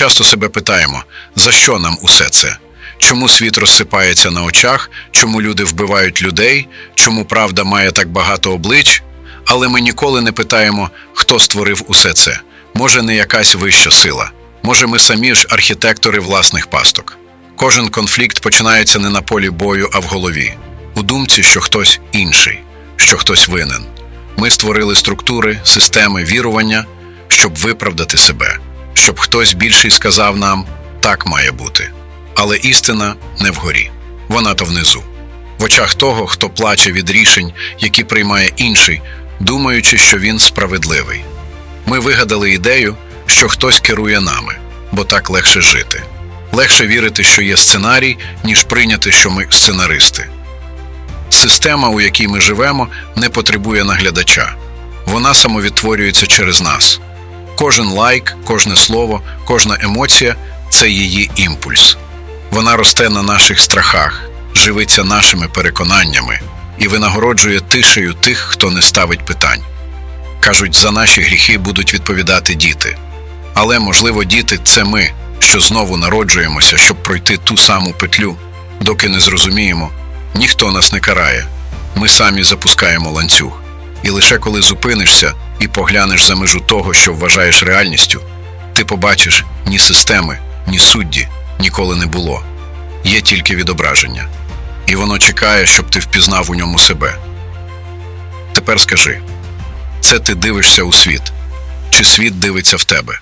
часто себе питаємо, за що нам усе це? Чому світ розсипається на очах, чому люди вбивають людей, чому правда має так багато облич? Але ми ніколи не питаємо, хто створив усе це. Може, не якась вища сила, може, ми самі ж архітектори власних пасток. Кожен конфлікт починається не на полі бою, а в голові, у думці, що хтось інший, що хтось винен. Ми створили структури, системи, вірування, щоб виправдати себе, щоб хтось більший сказав нам так має бути. Але істина не вгорі, вона то внизу, в очах того, хто плаче від рішень, які приймає інший, думаючи, що він справедливий. Ми вигадали ідею, що хтось керує нами, бо так легше жити. Легше вірити, що є сценарій, ніж прийняти, що ми сценаристи. Система, у якій ми живемо, не потребує наглядача. Вона самовідтворюється через нас. Кожен лайк, кожне слово, кожна емоція це її імпульс. Вона росте на наших страхах, живиться нашими переконаннями і винагороджує тишею тих, хто не ставить питань. Кажуть, за наші гріхи будуть відповідати діти. Але, можливо, діти це ми, що знову народжуємося, щоб пройти ту саму петлю, доки не зрозуміємо, ніхто нас не карає. Ми самі запускаємо ланцюг. І лише коли зупинишся і поглянеш за межу того, що вважаєш реальністю, ти побачиш ні системи, ні судді ніколи не було. Є тільки відображення. І воно чекає, щоб ти впізнав у ньому себе. Тепер скажи: це ти дивишся у світ, чи світ дивиться в тебе?